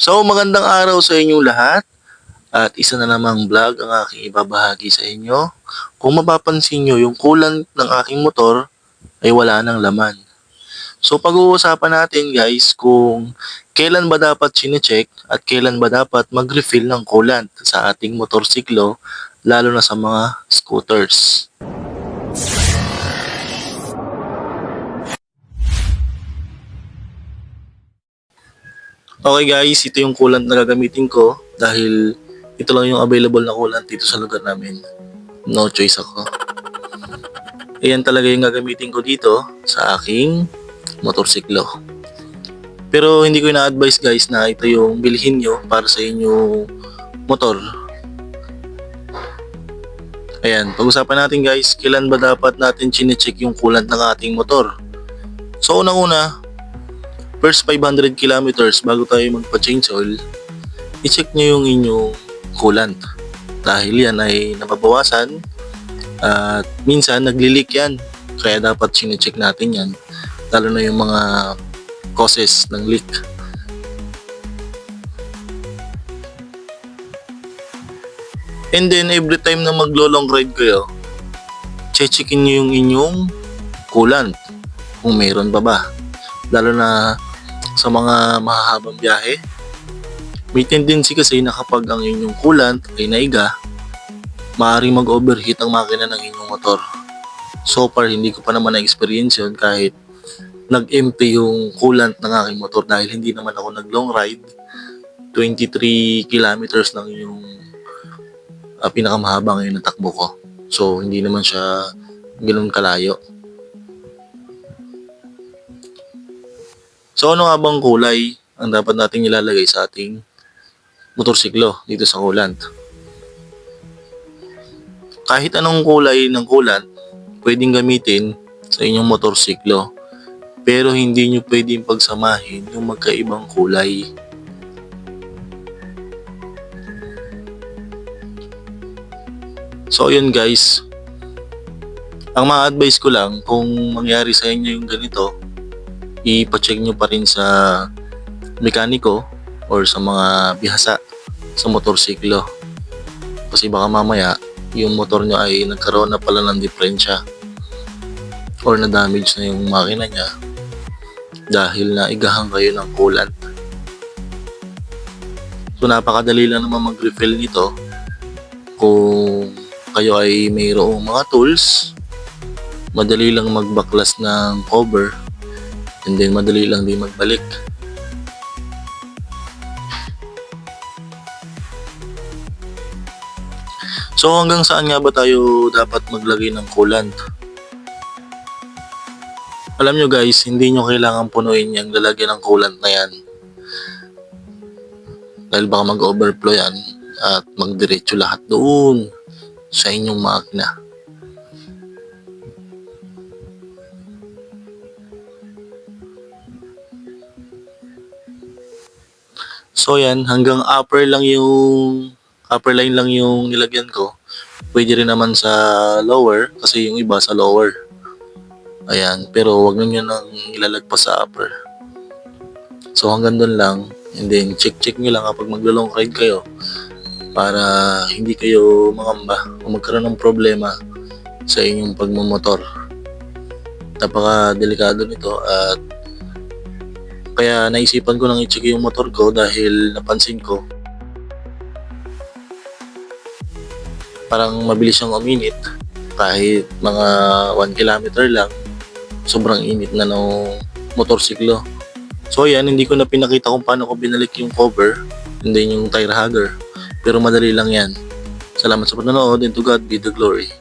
So, magandang araw sa inyong lahat. At isa na namang vlog ang aking ibabahagi sa inyo. Kung mapapansin nyo, yung coolant ng aking motor ay wala ng laman. So, pag-uusapan natin guys kung kailan ba dapat chinecheck at kailan ba dapat mag-refill ng coolant sa ating motorsiklo lalo na sa mga scooters. Okay guys, ito yung coolant na gagamitin ko dahil ito lang yung available na coolant dito sa lugar namin. No choice ako. Ayan talaga yung gagamitin ko dito sa aking motorsiklo. Pero hindi ko ina-advise guys na ito yung bilhin nyo para sa inyong motor. Ayan, pag-usapan natin guys, kailan ba dapat natin chinecheck yung coolant ng ating motor? So unang-una, first 500 kilometers bago tayo magpa-change oil, i-check nyo yung inyong coolant. Dahil yan ay nababawasan at minsan nagli-leak yan. Kaya dapat chinecheck natin yan. Lalo na yung mga causes ng leak. And then every time na maglo-long ride kayo, checkin nyo yung inyong coolant kung mayroon pa ba. Lalo na sa mga mahahabang biyahe. May tendency kasi na kapag ang inyong coolant ay naiga, maaaring mag-overheat ang makina ng inyong motor. So far, hindi ko pa naman na-experience yun kahit nag-empty yung coolant ng aking motor dahil hindi naman ako nag-long ride. 23 kilometers lang yung uh, pinakamahaba ngayon ng takbo ko. So, hindi naman siya ganoon kalayo. So, ano nga bang kulay ang dapat nating ilalagay sa ating motorsiklo dito sa coolant? Kahit anong kulay ng coolant, pwedeng gamitin sa inyong motorsiklo. Pero hindi nyo pwedeng pagsamahin yung magkaibang kulay. So yun guys, ang mga advice ko lang kung mangyari sa inyo yung ganito, ipacheck nyo pa rin sa mekaniko or sa mga bihasa sa motorsiklo. Kasi baka mamaya yung motor nyo ay nagkaroon na pala ng diferensya or na damage na yung makina niya dahil na igahang kayo ng coolant. So napakadali lang naman mag-refill nito kung kayo ay mayroong mga tools, madali lang magbaklas ng cover, and then madali lang din magbalik. So hanggang saan nga ba tayo dapat maglagay ng coolant? Alam nyo guys, hindi nyo kailangan punuin yung lalagyan ng coolant na yan. Dahil baka mag-overflow yan at magdiretso lahat doon sa inyong makina. So yan, hanggang upper lang yung upper line lang yung nilagyan ko. Pwede rin naman sa lower kasi yung iba sa lower. Ayan, pero wag nyo nang ilalagpas sa upper. So hanggang doon lang. And then check-check nyo lang kapag maglo-long ride kayo para hindi kayo mangamba o magkaroon ng problema sa inyong pagmumotor. Napaka-delikado nito at kaya naisipan ko nang i-check yung motor ko dahil napansin ko parang mabilis siyang uminit kahit mga 1 kilometer lang sobrang init na ng motorsiklo. So yan, hindi ko na pinakita kung paano ko binalik yung cover and then yung tire hugger. Pero madali lang yan. Salamat sa panonood and to God be the glory.